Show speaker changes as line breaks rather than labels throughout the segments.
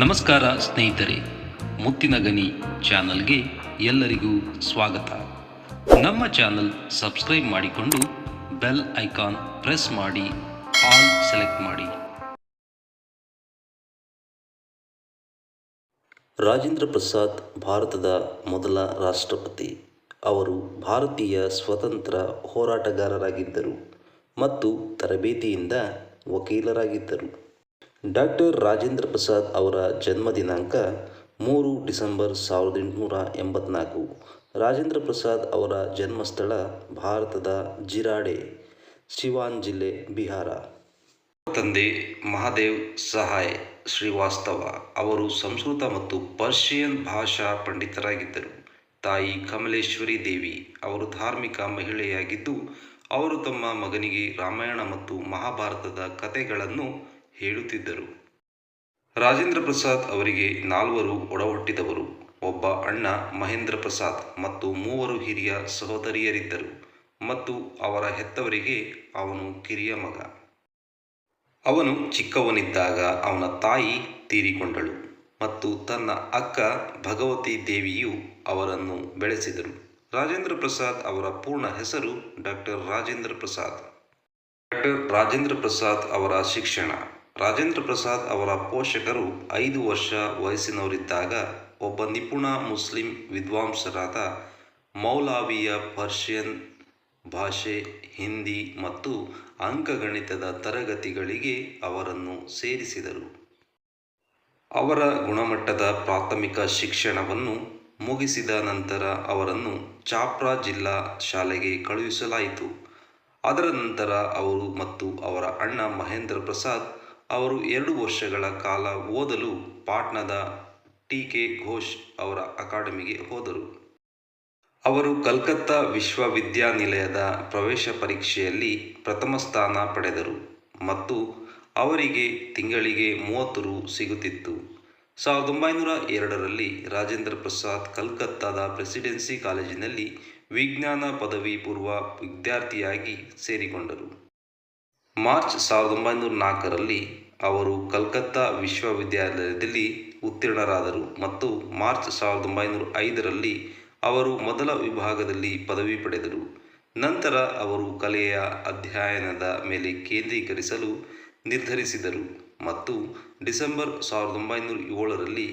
ನಮಸ್ಕಾರ ಸ್ನೇಹಿತರೆ, ಮುತ್ತಿನ ಗನಿ ಚಾನಲ್ಗೆ ಎಲ್ಲರಿಗೂ ಸ್ವಾಗತ. ನಮ್ಮ ಚಾನಲ್ ಸಬ್ಸ್ಕ್ರೈಬ್ ಮಾಡಿಕೊಂಡು ಬೆಲ್ ಐಕಾನ್ ಪ್ರೆಸ್ ಮಾಡಿ, ಆಲ್ ಸೆಲೆಕ್ಟ್ ಮಾಡಿ.
ರಾಜೇಂದ್ರ ಪ್ರಸಾದ್ ಭಾರತದ ಮೊದಲ ರಾಷ್ಟ್ರಪತಿ. ಅವರು ಭಾರತೀಯ ಸ್ವತಂತ್ರ ಹೋರಾಟಗಾರರಾಗಿದ್ದರು ಮತ್ತು ತರಬೇತಿಯಿಂದ ವಕೀಲರಾಗಿದ್ದರು. ಡಾಕ್ಟರ್ ರಾಜೇಂದ್ರ ಪ್ರಸಾದ್ ಅವರ ಜನ್ಮ ದಿನಾಂಕ ಮೂರು ಡಿಸೆಂಬರ್ ಸಾವಿರದ ಎಂಟುನೂರ ಎಂಬತ್ನಾಲ್ಕು. ರಾಜೇಂದ್ರ ಪ್ರಸಾದ್ ಅವರ ಜನ್ಮಸ್ಥಳ ಭಾರತದ ಜಿರಾಡೆ, ಸಿವಾನ್ ಜಿಲ್ಲೆ, ಬಿಹಾರ. ತಂದೆ ಮಹಾದೇವ್ ಸಹಾಯ್ ಶ್ರೀವಾಸ್ತವ ಅವರು ಸಂಸ್ಕೃತ ಮತ್ತು ಪರ್ಷಿಯನ್ ಭಾಷಾ ಪಂಡಿತರಾಗಿದ್ದರು. ತಾಯಿ ಕಮಲೇಶ್ವರಿ ದೇವಿ ಅವರು ಧಾರ್ಮಿಕ ಮಹಿಳೆಯಾಗಿದ್ದು, ಅವರು ತಮ್ಮ ಮಗನಿಗೆ ರಾಮಾಯಣ ಮತ್ತು ಮಹಾಭಾರತದ ಕಥೆಗಳನ್ನು ಹೇಳುತ್ತಿದ್ದರು. ರಾಜೇಂದ್ರ ಪ್ರಸಾದ್ ಅವರಿಗೆ ನಾಲ್ವರು ಒಡಹುಟ್ಟಿದವರು. ಒಬ್ಬ ಅಣ್ಣ ಮಹೇಂದ್ರ ಪ್ರಸಾದ್ ಮತ್ತು ಮೂವರು ಹಿರಿಯ ಸಹೋದರಿಯರಿದ್ದರು ಮತ್ತು ಅವರ ಹೆತ್ತವರಿಗೆ ಅವನು ಕಿರಿಯ ಮಗ. ಅವನು ಚಿಕ್ಕವನಿದ್ದಾಗ ಅವನ ತಾಯಿ ತೀರಿಕೊಂಡಳು ಮತ್ತು ತನ್ನ ಅಕ್ಕ ಭಗವತಿ ದೇವಿಯು ಅವರನ್ನು ಬೆಳೆಸಿದರು. ರಾಜೇಂದ್ರ ಪ್ರಸಾದ್ ಅವರ ಪೂರ್ಣ ಹೆಸರು ಡಾಕ್ಟರ್ ರಾಜೇಂದ್ರ ಪ್ರಸಾದ್. ಡಾಕ್ಟರ್ ರಾಜೇಂದ್ರ ಪ್ರಸಾದ್ ಅವರ ಶಿಕ್ಷಣ. ರಾಜೇಂದ್ರ ಪ್ರಸಾದ್ ಅವರ ಪೋಷಕರು ಐದು ವರ್ಷ ವಯಸ್ಸಿನವರಿದ್ದಾಗ ಒಬ್ಬ ನಿಪುಣ ಮುಸ್ಲಿಂ ವಿದ್ವಾಂಸರಾದ ಮೌಲಾವಿಯ ಪರ್ಷಿಯನ್ ಭಾಷೆ, ಹಿಂದಿ ಮತ್ತು ಅಂಕಗಣಿತದ ತರಗತಿಗಳಿಗೆ ಅವರನ್ನು ಸೇರಿಸಿದರು. ಅವರ ಗುಣಮಟ್ಟದ ಪ್ರಾಥಮಿಕ ಶಿಕ್ಷಣವನ್ನು ಮುಗಿಸಿದ ನಂತರ ಅವರನ್ನು ಚಾಪ್ರಾ ಜಿಲ್ಲಾ ಶಾಲೆಗೆ ಕಳುಹಿಸಲಾಯಿತು. ಅದರ ನಂತರ ಅವರು ಮತ್ತು ಅವರ ಅಣ್ಣ ಮಹೇಂದ್ರ ಪ್ರಸಾದ್ ಅವರು ಎರಡು ವರ್ಷಗಳ ಕಾಲ ಓದಲು ಪಾಟ್ನಾದ ಟಿ ಕೆ ಘೋಷ್ ಅವರ ಅಕಾಡೆಮಿಗೆ ಹೋದರು. ಅವರು ಕಲ್ಕತ್ತಾ ವಿಶ್ವವಿದ್ಯಾನಿಲಯದ ಪ್ರವೇಶ ಪರೀಕ್ಷೆಯಲ್ಲಿ ಪ್ರಥಮ ಸ್ಥಾನ ಪಡೆದರು ಮತ್ತು ಅವರಿಗೆ ತಿಂಗಳಿಗೆ ಮೂವತ್ತು ರು ಸಿಗುತ್ತಿತ್ತು. ಸಾವಿರದ ಒಂಬೈನೂರ ಎರಡರಲ್ಲಿ ರಾಜೇಂದ್ರ ಪ್ರಸಾದ್ ಕಲ್ಕತ್ತಾದ ಪ್ರೆಸಿಡೆನ್ಸಿ ಕಾಲೇಜಿನಲ್ಲಿ ವಿಜ್ಞಾನ ಪದವಿ ಪೂರ್ವ ವಿದ್ಯಾರ್ಥಿಯಾಗಿ ಸೇರಿಕೊಂಡರು. ಮಾರ್ಚ್ ಸಾವಿರದ ಒಂಬೈನೂರ ನಾಲ್ಕರಲ್ಲಿ ಅವರು ಕಲ್ಕತ್ತಾ ವಿಶ್ವವಿದ್ಯಾಲಯದಲ್ಲಿ ಉತ್ತೀರ್ಣರಾದರು ಮತ್ತು ಮಾರ್ಚ್ ಸಾವಿರದ ಒಂಬೈನೂರ ಐದರಲ್ಲಿ ಅವರು ಮೊದಲ ವಿಭಾಗದಲ್ಲಿ ಪದವಿ ಪಡೆದರು. ನಂತರ ಅವರು ಕಲೆಯ ಅಧ್ಯಯನದ ಮೇಲೆ ಕೇಂದ್ರೀಕರಿಸಲು ನಿರ್ಧರಿಸಿದರು ಮತ್ತು ಡಿಸೆಂಬರ್ ಸಾವಿರದ ಒಂಬೈನೂರ ಏಳರಲ್ಲಿ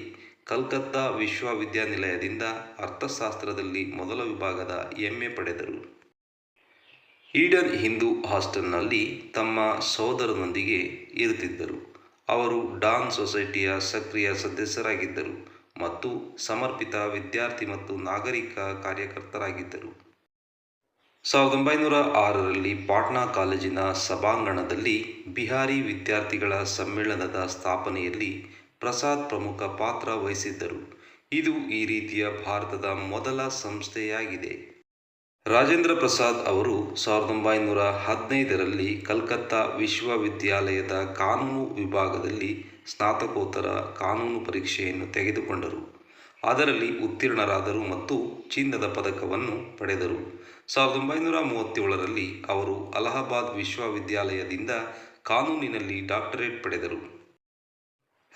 ಕಲ್ಕತ್ತಾ ವಿಶ್ವವಿದ್ಯಾನಿಲಯದಿಂದ ಅರ್ಥಶಾಸ್ತ್ರದಲ್ಲಿ ಮೊದಲ ವಿಭಾಗದ ಎಂ ಪಡೆದರು. ಈಡನ್ ಹಿಂದೂ ಹಾಸ್ಟೆಲ್ನಲ್ಲಿ ತಮ್ಮ ಸಹೋದರನೊಂದಿಗೆ ಇರುತ್ತಿದ್ದರು. ಅವರು ಡಾನ್ ಸೊಸೈಟಿಯ ಸಕ್ರಿಯ ಸದಸ್ಯರಾಗಿದ್ದರು ಮತ್ತು ಸಮರ್ಪಿತ ವಿದ್ಯಾರ್ಥಿ ಮತ್ತು ನಾಗರಿಕ ಕಾರ್ಯಕರ್ತರಾಗಿದ್ದರು. ಸಾವಿರದ ಒಂಬೈನೂರ ಆರರಲ್ಲಿ ಪಾಟ್ನಾ ಕಾಲೇಜಿನ ಸಭಾಂಗಣದಲ್ಲಿ ಬಿಹಾರಿ ವಿದ್ಯಾರ್ಥಿಗಳ ಸಮ್ಮೇಳನದ ಸ್ಥಾಪನೆಯಲ್ಲಿ ಪ್ರಸಾದ್ ಪ್ರಮುಖ ಪಾತ್ರ ವಹಿಸಿದ್ದರು. ಇದು ಈ ರೀತಿಯ ಭಾರತದ ಮೊದಲ ಸಂಸ್ಥೆಯಾಗಿದೆ. ರಾಜೇಂದ್ರ ಪ್ರಸಾದ್ ಅವರು ಸಾವಿರದ ಒಂಬೈನೂರ ಹದಿನೈದರಲ್ಲಿ ಕಲ್ಕತ್ತಾ ವಿಶ್ವವಿದ್ಯಾಲಯದ ಕಾನೂನು ವಿಭಾಗದಲ್ಲಿ ಸ್ನಾತಕೋತ್ತರ ಕಾನೂನು ಪರೀಕ್ಷೆಯನ್ನು ತೆಗೆದುಕೊಂಡರು. ಅದರಲ್ಲಿ ಉತ್ತೀರ್ಣರಾದರು ಮತ್ತು ಚಿನ್ನದ ಪದಕವನ್ನು ಪಡೆದರು. ಸಾವಿರದ ಒಂಬೈನೂರ ಮೂವತ್ತೇಳರಲ್ಲಿ ಅವರು ಅಲಹಾಬಾದ್ ವಿಶ್ವವಿದ್ಯಾಲಯದಿಂದ ಕಾನೂನಿನಲ್ಲಿ ಡಾಕ್ಟರೇಟ್ ಪಡೆದರು.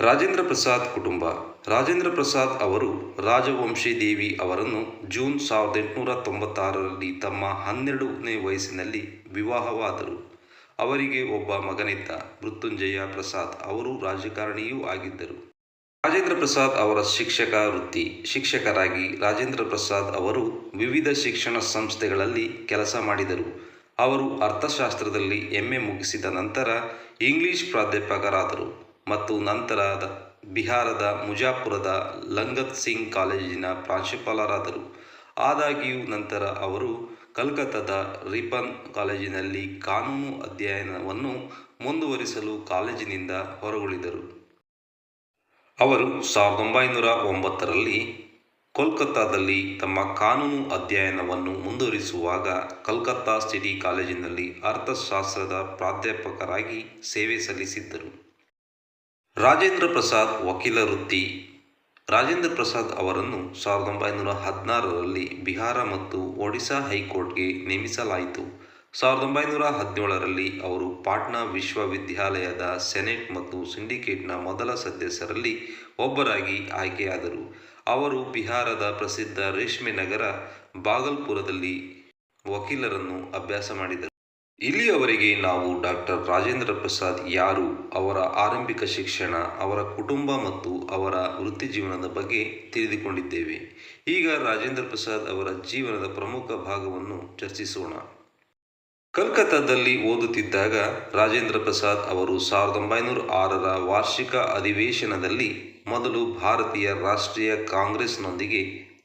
ರಾಜೇಂದ್ರ ಪ್ರಸಾದ್ ಕುಟುಂಬ ರಾಜೇಂದ್ರ ಪ್ರಸಾದ್ ಅವರು ರಾಜವಂಶಿ ದೇವಿ ಅವರನ್ನು ಜೂನ್ ಸಾವಿರದ ಎಂಟುನೂರ ತೊಂಬತ್ತಾರರಲ್ಲಿ ತಮ್ಮ ಹನ್ನೆರಡನೇ ವಯಸ್ಸಿನಲ್ಲಿ ವಿವಾಹವಾದರು. ಅವರಿಗೆ ಒಬ್ಬ ಮಗನಿದ್ದ ಮೃತ್ಯುಂಜಯ ಪ್ರಸಾದ್ ಅವರು ರಾಜಕಾರಣಿಯೂ ಆಗಿದ್ದರು. ರಾಜೇಂದ್ರ ಪ್ರಸಾದ್ ಅವರ ಶಿಕ್ಷಕ ವೃತ್ತಿ ಶಿಕ್ಷಕರಾಗಿ ರಾಜೇಂದ್ರ ಪ್ರಸಾದ್ ಅವರು ವಿವಿಧ ಶಿಕ್ಷಣ ಸಂಸ್ಥೆಗಳಲ್ಲಿ ಕೆಲಸ ಮಾಡಿದರು. ಅವರು ಅರ್ಥಶಾಸ್ತ್ರದಲ್ಲಿ ಎಂ ಮುಗಿಸಿದ ನಂತರ ಇಂಗ್ಲಿಷ್ ಪ್ರಾಧ್ಯಾಪಕರಾದರು ಮತ್ತು ನಂತರದ ಬಿಹಾರದ ಮುಜಾಪುರದ ಲಂಗತ್ ಸಿಂಗ್ ಕಾಲೇಜಿನ ಪ್ರಾಂಶುಪಾಲರಾದರು. ಆದಾಗ್ಯೂ ನಂತರ ಅವರು ಕಲ್ಕತ್ತಾದ ರಿಪನ್ ಕಾಲೇಜಿನಲ್ಲಿ ಕಾನೂನು ಅಧ್ಯಯನವನ್ನು ಮುಂದುವರಿಸಲು ಕಾಲೇಜಿನಿಂದ ಹೊರಗುಳಿದರು. ಅವರು ಸಾವಿರದ ಒಂಬೈನೂರ ಒಂಬತ್ತರಲ್ಲಿ ಕೋಲ್ಕತ್ತಾದಲ್ಲಿ ತಮ್ಮ ಕಾನೂನು ಅಧ್ಯಯನವನ್ನು ಮುಂದುವರಿಸುವಾಗ ಕಲ್ಕತ್ತಾ ಸಿಟಿ ಕಾಲೇಜಿನಲ್ಲಿ ಅರ್ಥಶಾಸ್ತ್ರದ ಪ್ರಾಧ್ಯಾಪಕರಾಗಿ ಸೇವೆ ಸಲ್ಲಿಸಿದ್ದರು. ರಾಜೇಂದ್ರ ಪ್ರಸಾದ್ ವಕೀಲ ವೃತ್ತಿ. ರಾಜೇಂದ್ರ ಪ್ರಸಾದ್ ಅವರನ್ನು ಸಾವಿರದ ಒಂಬೈನೂರ ಹದಿನಾರರಲ್ಲಿ ಬಿಹಾರ ಮತ್ತು ಒಡಿಶಾ ಹೈಕೋರ್ಟ್ಗೆ ನೇಮಿಸಲಾಯಿತು. ಸಾವಿರದ ಒಂಬೈನೂರ ಹದಿನೇಳರಲ್ಲಿ ಅವರು ಪಾಟ್ನಾ ವಿಶ್ವವಿದ್ಯಾಲಯದ ಸೆನೆಟ್ ಮತ್ತು ಸಿಂಡಿಕೇಟ್ನ ಮೊದಲ ಸದಸ್ಯರಲ್ಲಿ ಒಬ್ಬರಾಗಿ ಆಯ್ಕೆಯಾದರು. ಅವರು ಬಿಹಾರದ ಪ್ರಸಿದ್ಧ ರೇಷ್ಮೆ ನಗರ ಬಾಗಲ್ಪುರದಲ್ಲಿ ವಕೀಲರನ್ನು ಅಭ್ಯಾಸ ಮಾಡಿದರು. ಇಲ್ಲಿಯವರೆಗೆ ನಾವು ಡಾಕ್ಟರ್ ರಾಜೇಂದ್ರ ಪ್ರಸಾದ್ ಯಾರು, ಅವರ ಆರಂಭಿಕ ಶಿಕ್ಷಣ, ಅವರ ಕುಟುಂಬ ಮತ್ತು ಅವರ ವೃತ್ತಿ ಜೀವನದ ಬಗ್ಗೆ ತಿಳಿದುಕೊಂಡಿದ್ದೇವೆ. ಈಗ ರಾಜೇಂದ್ರ ಪ್ರಸಾದ್ ಅವರ ಜೀವನದ ಪ್ರಮುಖ ಭಾಗವನ್ನು ಚರ್ಚಿಸೋಣ. ಕಲ್ಕತ್ತಾದಲ್ಲಿ ಓದುತ್ತಿದ್ದಾಗ ರಾಜೇಂದ್ರ ಪ್ರಸಾದ್ ಅವರು ಸಾವಿರದ ಒಂಬೈನೂರ ಆರರ ವಾರ್ಷಿಕ ಅಧಿವೇಶನದಲ್ಲಿ ಮೊದಲು ಭಾರತೀಯ ರಾಷ್ಟ್ರೀಯ ಕಾಂಗ್ರೆಸ್ನೊಂದಿಗೆ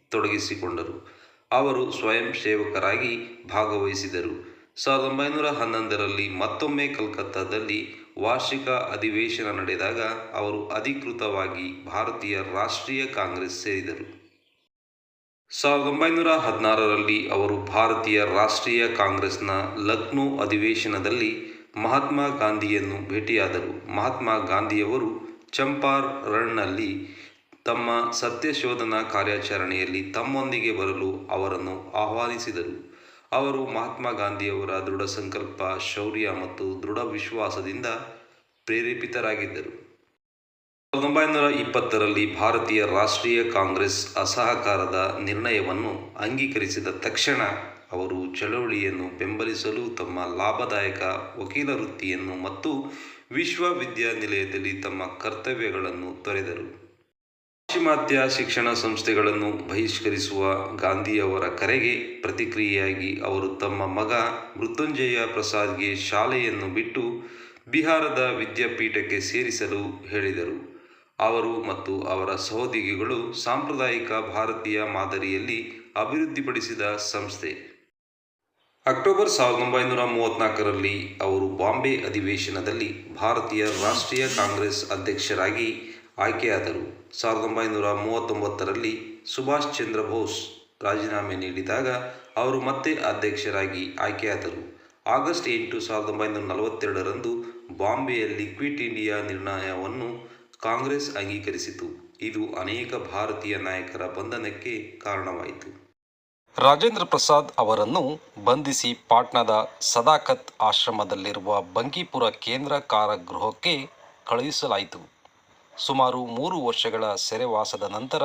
ತೊಡಗಿಸಿಕೊಂಡರು. ಅವರು ಸ್ವಯಂ ಸೇವಕರಾಗಿ ಭಾಗವಹಿಸಿದರು. ಸಾವಿರದ ಒಂಬೈನೂರ ಹನ್ನೊಂದರಲ್ಲಿ ಮತ್ತೊಮ್ಮೆ ಕಲ್ಕತ್ತಾದಲ್ಲಿ ವಾರ್ಷಿಕ ಅಧಿವೇಶನ ನಡೆದಾಗ ಅವರು ಅಧಿಕೃತವಾಗಿ ಭಾರತೀಯ ರಾಷ್ಟ್ರೀಯ ಕಾಂಗ್ರೆಸ್ ಸೇರಿದರು. ಸಾವಿರದ ಒಂಬೈನೂರ ಹದಿನಾರರಲ್ಲಿ ಅವರು ಭಾರತೀಯ ರಾಷ್ಟ್ರೀಯ ಕಾಂಗ್ರೆಸ್ನ ಲಕ್ನೋ ಅಧಿವೇಶನದಲ್ಲಿ ಮಹಾತ್ಮ ಗಾಂಧಿಯನ್ನು ಭೇಟಿಯಾದರು. ಮಹಾತ್ಮ ಗಾಂಧಿಯವರು ಚಂಪಾರ್ ರಣ್ನಲ್ಲಿ ತಮ್ಮ ಸತ್ಯಶೋಧನಾ ಕಾರ್ಯಾಚರಣೆಯಲ್ಲಿ ತಮ್ಮೊಂದಿಗೆ ಬರಲು ಅವರನ್ನು ಆಹ್ವಾನಿಸಿದರು. ಅವರು ಮಹಾತ್ಮ ಗಾಂಧಿಯವರ ದೃಢ ಸಂಕಲ್ಪ, ಶೌರ್ಯ ಮತ್ತು ದೃಢ ವಿಶ್ವಾಸದಿಂದ ಪ್ರೇರೇಪಿತರಾಗಿದ್ದರು. ಸಾವಿರದ ಒಂಬೈನೂರ ಇಪ್ಪತ್ತರಲ್ಲಿ ಭಾರತೀಯ ರಾಷ್ಟ್ರೀಯ ಕಾಂಗ್ರೆಸ್ ಅಸಹಕಾರದ ನಿರ್ಣಯವನ್ನು ಅಂಗೀಕರಿಸಿದ ತಕ್ಷಣ ಅವರು ಚಳವಳಿಯನ್ನು ಬೆಂಬಲಿಸಲು ತಮ್ಮ ಲಾಭದಾಯಕ ವಕೀಲ ವೃತ್ತಿಯನ್ನು ಮತ್ತು ವಿಶ್ವವಿದ್ಯಾನಿಲಯದಲ್ಲಿ ತಮ್ಮ ಕರ್ತವ್ಯಗಳನ್ನು ತೊರೆದರು. ಪಾಶ್ಚಿಮಾತ್ಯ ಶಿಕ್ಷಣ ಸಂಸ್ಥೆಗಳನ್ನು ಬಹಿಷ್ಕರಿಸುವ ಗಾಂಧಿಯವರ ಕರೆಗೆ ಪ್ರತಿಕ್ರಿಯೆಯಾಗಿ ಅವರು ತಮ್ಮ ಮಗ ಮೃತ್ಯುಂಜಯ ಪ್ರಸಾದ್ಗೆ ಶಾಲೆಯನ್ನು ಬಿಟ್ಟು ಬಿಹಾರದ ವಿದ್ಯಾಪೀಠಕ್ಕೆ ಸೇರಿಸಲು ಹೇಳಿದರು. ಅವರು ಮತ್ತು ಅವರ ಸಹೋದ್ಯೋಗಿಗಳು ಸಾಂಪ್ರದಾಯಿಕ ಭಾರತೀಯ ಮಾದರಿಯಲ್ಲಿ ಅಭಿವೃದ್ಧಿಪಡಿಸಿದ ಸಂಸ್ಥೆ. ಅಕ್ಟೋಬರ್ ಸಾವಿರದ ಒಂಬೈನೂರ ಮೂವತ್ತ್ನಾಲ್ಕರಲ್ಲಿ ಅವರು ಬಾಂಬೆ ಅಧಿವೇಶನದಲ್ಲಿ ಭಾರತೀಯ ರಾಷ್ಟ್ರೀಯ ಕಾಂಗ್ರೆಸ್ ಅಧ್ಯಕ್ಷರಾಗಿ ಆಯ್ಕೆಯಾದರು. ಸಾವಿರದ ಒಂಬೈನೂರ ಮೂವತ್ತೊಂಬತ್ತರಲ್ಲಿ ಸುಭಾಷ್ ಚಂದ್ರ ಬೋಸ್ ರಾಜೀನಾಮೆ ನೀಡಿದಾಗ ಅವರು ಮತ್ತೆ ಅಧ್ಯಕ್ಷರಾಗಿ ಆಯ್ಕೆಯಾದರು. ಆಗಸ್ಟ್ ಎಂಟು ಸಾವಿರದ ಒಂಬೈನೂರ ನಲವತ್ತೆರಡರಂದು ಬಾಂಬೆಯಲ್ಲಿ ಕ್ವಿಟ್ ಇಂಡಿಯಾ ನಿರ್ಣಯವನ್ನು ಕಾಂಗ್ರೆಸ್ ಅಂಗೀಕರಿಸಿತು. ಇದು ಅನೇಕ ಭಾರತೀಯ ನಾಯಕರ ಬಂಧನಕ್ಕೆ ಕಾರಣವಾಯಿತು.
ರಾಜೇಂದ್ರ ಪ್ರಸಾದ್ ಅವರನ್ನು ಬಂಧಿಸಿ ಪಾಟ್ನಾದ ಸದಾಕತ್ ಆಶ್ರಮದಲ್ಲಿರುವ ಬಂಕೀಪುರ ಕೇಂದ್ರ ಕಾರಾಗೃಹಕ್ಕೆ ಕಳುಹಿಸಲಾಯಿತು. ಸುಮಾರು ಮೂರು ವರ್ಷಗಳ ಸೆರೆವಾಸದ ನಂತರ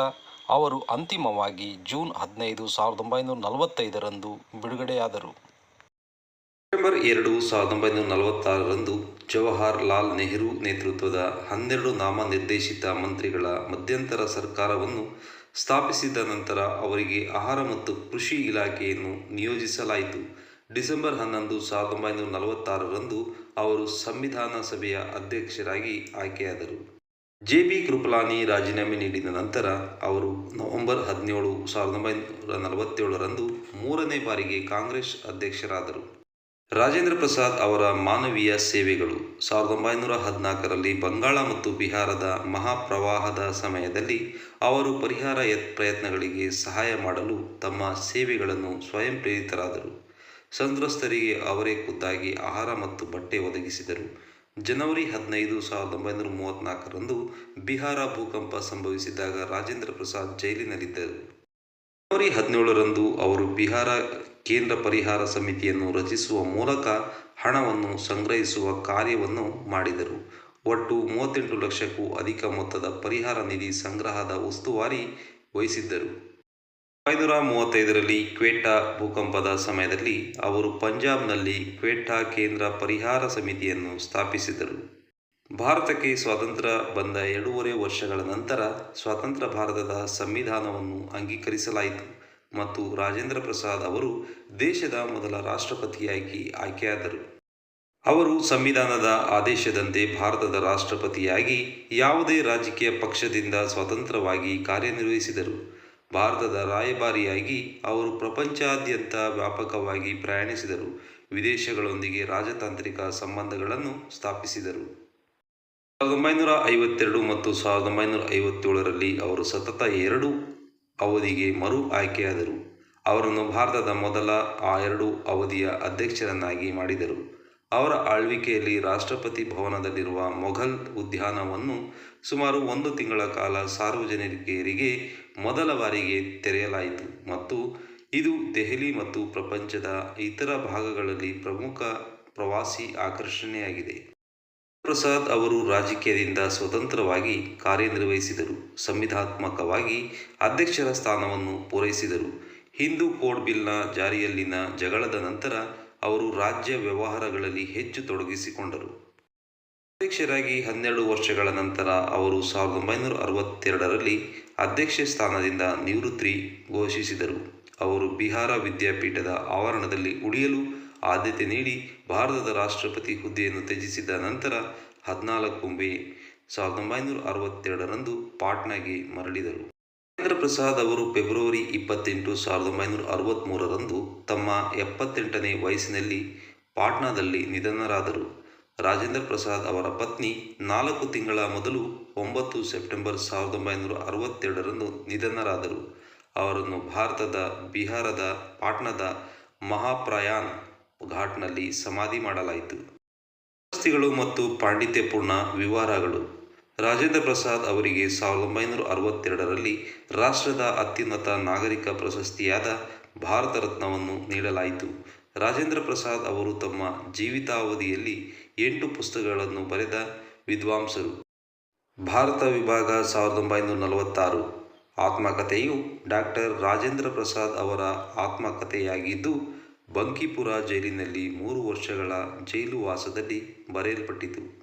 ಅವರು ಅಂತಿಮವಾಗಿ ಜೂನ್ ಹದಿನೈದು ಸಾವಿರದ ಒಂಬೈನೂರ ನಲವತ್ತೈದರಂದು ಬಿಡುಗಡೆಯಾದರು.
ಸೆಪ್ಟೆಂಬರ್ ಎರಡು ಸಾವಿರದ ಒಂಬೈನೂರ ನಲವತ್ತಾರರಂದು ಜವಾಹರ್ ಲಾಲ್ ನೆಹರು ನೇತೃತ್ವದ ಹನ್ನೆರಡು ನಾಮನಿರ್ದೇಶಿತ ಮಂತ್ರಿಗಳ ಮಧ್ಯಂತರ ಸರ್ಕಾರವನ್ನು ಸ್ಥಾಪಿಸಿದ ನಂತರ ಅವರಿಗೆ ಆಹಾರ ಮತ್ತು ಕೃಷಿ ಇಲಾಖೆಯನ್ನು ನಿಯೋಜಿಸಲಾಯಿತು. ಡಿಸೆಂಬರ್ ಹನ್ನೊಂದು ಸಾವಿರದ ಒಂಬೈನೂರ ನಲವತ್ತಾರರಂದು ಅವರು ಸಂವಿಧಾನ ಸಭೆಯ ಅಧ್ಯಕ್ಷರಾಗಿ ಆಯ್ಕೆಯಾದರು. ಜೆ ಬಿ ಕೃಪಲಾನಿ ರಾಜೀನಾಮೆ ನೀಡಿದ ನಂತರ ಅವರು ನವೆಂಬರ್ ಹದಿನೇಳು ಸಾವಿರದ ಒಂಬೈನೂರ ನಲವತ್ತೇಳರಂದು ಮೂರನೇ ಬಾರಿಗೆ ಕಾಂಗ್ರೆಸ್ ಅಧ್ಯಕ್ಷರಾದರು. ರಾಜೇಂದ್ರ ಪ್ರಸಾದ್ ಅವರ ಮಾನವೀಯ ಸೇವೆಗಳು ಸಾವಿರದ ಒಂಬೈನೂರ ಹದಿನಾಲ್ಕರಲ್ಲಿ ಬಂಗಾಳ ಮತ್ತು ಬಿಹಾರದ ಮಹಾಪ್ರವಾಹದ ಸಮಯದಲ್ಲಿ ಅವರು ಪರಿಹಾರ ಯತ್ ಪ್ರಯತ್ನಗಳಿಗೆ ಸಹಾಯ ಮಾಡಲು ತಮ್ಮ ಸೇವೆಗಳನ್ನು ಸ್ವಯಂ ಪ್ರೇರಿತರಾದರು. ಸಂತ್ರಸ್ತರಿಗೆ ಅವರೇ ಖುದ್ದಾಗಿ ಆಹಾರ ಮತ್ತು ಬಟ್ಟೆ ಒದಗಿಸಿದರು. ಜನವರಿ ಹದಿನೈದು ಸಾವಿರದ ಒಂಬೈನೂರ ಮೂವತ್ತ್ನಾಲ್ಕರಂದು ಬಿಹಾರ ಭೂಕಂಪ ಸಂಭವಿಸಿದಾಗ ರಾಜೇಂದ್ರ ಪ್ರಸಾದ್ ಜೈಲಿನಲ್ಲಿದ್ದರು. ಜನವರಿ ಹದಿನೇಳರಂದು ಅವರು ಬಿಹಾರ ಕೇಂದ್ರ ಪರಿಹಾರ ಸಮಿತಿಯನ್ನು ರಚಿಸುವ ಮೂಲಕ ಹಣವನ್ನು ಸಂಗ್ರಹಿಸುವ ಕಾರ್ಯವನ್ನು ಮಾಡಿದರು. ಒಟ್ಟು ಮೂವತ್ತೆಂಟು ಲಕ್ಷಕ್ಕೂ ಅಧಿಕ ಮೊತ್ತದ ಪರಿಹಾರ ನಿಧಿ ಸಂಗ್ರಹದ ಉಸ್ತುವಾರಿ ವಹಿಸಿದ್ದರು. ಒಂಬೈನೂರ ಮೂವತ್ತೈದರಲ್ಲಿ ಕ್ವೆಟ್ಟಾ ಭೂಕಂಪದ ಸಮಯದಲ್ಲಿ ಅವರು ಪಂಜಾಬ್ನಲ್ಲಿ ಕ್ವೆಟ್ಟಾ ಕೇಂದ್ರ ಪರಿಹಾರ ಸಮಿತಿಯನ್ನು ಸ್ಥಾಪಿಸಿದರು. ಭಾರತಕ್ಕೆ ಸ್ವಾತಂತ್ರ್ಯ ಬಂದ ಎರಡೂವರೆ ವರ್ಷಗಳ ನಂತರ ಸ್ವತಂತ್ರ ಭಾರತದ ಸಂವಿಧಾನವನ್ನು ಅಂಗೀಕರಿಸಲಾಯಿತು ಮತ್ತು ರಾಜೇಂದ್ರ ಪ್ರಸಾದ್ ಅವರು ದೇಶದ ಮೊದಲ ರಾಷ್ಟ್ರಪತಿಯಾಗಿ ಆಯ್ಕೆಯಾದರು. ಅವರು ಸಂವಿಧಾನದ ಆದೇಶದಂತೆ ಭಾರತದ ರಾಷ್ಟ್ರಪತಿಯಾಗಿ ಯಾವುದೇ ರಾಜಕೀಯ ಪಕ್ಷದಿಂದ ಸ್ವತಂತ್ರವಾಗಿ ಕಾರ್ಯನಿರ್ವಹಿಸಿದರು. ಭಾರತದ ರಾಯಭಾರಿಯಾಗಿ ಅವರು ಪ್ರಪಂಚಾದ್ಯಂತ ವ್ಯಾಪಕವಾಗಿ ಪ್ರಯಾಣಿಸಿದರು. ವಿದೇಶಗಳೊಂದಿಗೆ ರಾಜತಾಂತ್ರಿಕ ಸಂಬಂಧಗಳನ್ನು ಸ್ಥಾಪಿಸಿದರು. ಸಾವಿರದ ಒಂಬೈನೂರ ಐವತ್ತೆರಡು ಮತ್ತು ಸಾವಿರದ ಒಂಬೈನೂರ ಐವತ್ತೇಳರಲ್ಲಿ ಅವರು ಸತತ ಎರಡು ಅವಧಿಗೆ ಮರು ಆಯ್ಕೆಯಾದರು. ಅವರನ್ನು ಭಾರತದ ಮೊದಲ ಆ ಎರಡು ಅವಧಿಯ ಅಧ್ಯಕ್ಷರನ್ನಾಗಿ ಮಾಡಿದರು. ಅವರ ಆಳ್ವಿಕೆಯಲ್ಲಿ ರಾಷ್ಟ್ರಪತಿ ಭವನದಲ್ಲಿರುವ ಮೊಘಲ್ ಉದ್ಯಾನವನ್ನು ಸುಮಾರು ಒಂದು ತಿಂಗಳ ಕಾಲ ಸಾರ್ವಜನಿಕರಿಗೆ ಮೊದಲ ಬಾರಿಗೆ ತೆರೆಯಲಾಯಿತು ಮತ್ತು ಇದು ದೆಹಲಿ ಮತ್ತು ಪ್ರಪಂಚದ ಇತರ ಭಾಗಗಳಲ್ಲಿ ಪ್ರಮುಖ ಪ್ರವಾಸಿ ಆಕರ್ಷಣೆಯಾಗಿದೆ. ಪ್ರಸಾದ್ ಅವರು ರಾಜಕೀಯದಿಂದ ಸ್ವತಂತ್ರವಾಗಿ ಕಾರ್ಯನಿರ್ವಹಿಸಿದರು. ಸಂವಿಧಾತ್ಮಕವಾಗಿ ಅಧ್ಯಕ್ಷರ ಸ್ಥಾನವನ್ನು ಪೂರೈಸಿದರು. ಹಿಂದೂ ಕೋಡ್ ಬಿಲ್ನ ಜಾರಿಯಲ್ಲಿನ ಜಗಳದ ನಂತರ ಅವರು ರಾಜ್ಯ ವ್ಯವಹಾರಗಳಲ್ಲಿ ಹೆಚ್ಚು ತೊಡಗಿಸಿಕೊಂಡರು. ಅಧ್ಯಕ್ಷರಾಗಿ ಹನ್ನೆರಡು ವರ್ಷಗಳ ನಂತರ ಅವರು ಸಾವಿರದ ಒಂಬೈನೂರ ಅರವತ್ತೆರಡರಲ್ಲಿ ಅಧ್ಯಕ್ಷ ಸ್ಥಾನದಿಂದ ನಿವೃತ್ತಿ ಘೋಷಿಸಿದರು. ಅವರು ಬಿಹಾರ ವಿದ್ಯಾಪೀಠದ ಆವರಣದಲ್ಲಿ ಉಳಿಯಲು ಆದ್ಯತೆ ನೀಡಿ ಭಾರತದ ರಾಷ್ಟ್ರಪತಿ ಹುದ್ದೆಯನ್ನು ತ್ಯಜಿಸಿದ ನಂತರ ಹದಿನಾಲ್ಕು ಮೇ ಸಾವಿರದ ಒಂಬೈನೂರ ಅರವತ್ತೆರಡರಂದು ಪಾಟ್ನಾಗೆ ಮರಳಿದರು. ರಾಜೇಂದ್ರ ಪ್ರಸಾದ್ ಅವರು ಫೆಬ್ರವರಿ ಇಪ್ಪತ್ತೆಂಟು ಸಾವಿರದ ಒಂಬೈನೂರ ಅರವತ್ತ್ಮೂರರಂದು ತಮ್ಮ ಎಪ್ಪತ್ತೆಂಟನೇ ವಯಸ್ಸಿನಲ್ಲಿ ಪಾಟ್ನಾದಲ್ಲಿ ನಿಧನರಾದರು. ರಾಜೇಂದ್ರ ಪ್ರಸಾದ್ ಅವರ ಪತ್ನಿ ನಾಲ್ಕು ತಿಂಗಳ ಮೊದಲು ಒಂಬತ್ತು ಸೆಪ್ಟೆಂಬರ್ ಸಾವಿರದ ಒಂಬೈನೂರ ಅರವತ್ತೆರಡರಂದು ನಿಧನರಾದರು. ಅವರನ್ನು ಭಾರತದ, ಬಿಹಾರದ, ಪಾಟ್ನಾದ ಮಹಾಪ್ರಯಾನ್ ಘಾಟ್ನಲ್ಲಿ ಸಮಾಧಿ ಮಾಡಲಾಯಿತು. ಪ್ರಶಸ್ತಿಗಳು ಮತ್ತು ಪಾಂಡಿತ್ಯಪೂರ್ಣ ವಿವರಗಳು ರಾಜೇಂದ್ರ ಪ್ರಸಾದ್ ಅವರಿಗೆ ಸಾವಿರದ ಒಂಬೈನೂರ ಅರವತ್ತೆರಡರಲ್ಲಿ ರಾಷ್ಟ್ರದ ಅತ್ಯುನ್ನತ ನಾಗರಿಕ ಪ್ರಶಸ್ತಿಯಾದ ಭಾರತ ರತ್ನವನ್ನು ನೀಡಲಾಯಿತು. ರಾಜೇಂದ್ರ ಪ್ರಸಾದ್ ಅವರು ತಮ್ಮ ಜೀವಿತಾವಧಿಯಲ್ಲಿ ಎಂಟು ಪುಸ್ತಕಗಳನ್ನು ಬರೆದ ವಿದ್ವಾಂಸರು. ಭಾರತ ವಿಭಾಗ ಸಾವಿರದ ಒಂಬೈನೂರ ನಲವತ್ತಾರು. ಆತ್ಮಕಥೆಯು ಡಾಕ್ಟರ್ ರಾಜೇಂದ್ರ ಪ್ರಸಾದ್ ಅವರ ಆತ್ಮಕಥೆಯಾಗಿದ್ದು, ಬಂಕಿಪುರ ಜೈಲಿನಲ್ಲಿ ಮೂರು ವರ್ಷಗಳ ಜೈಲು ವಾಸದಲ್ಲಿ ಬರೆಯಲ್ಪಟ್ಟಿತು.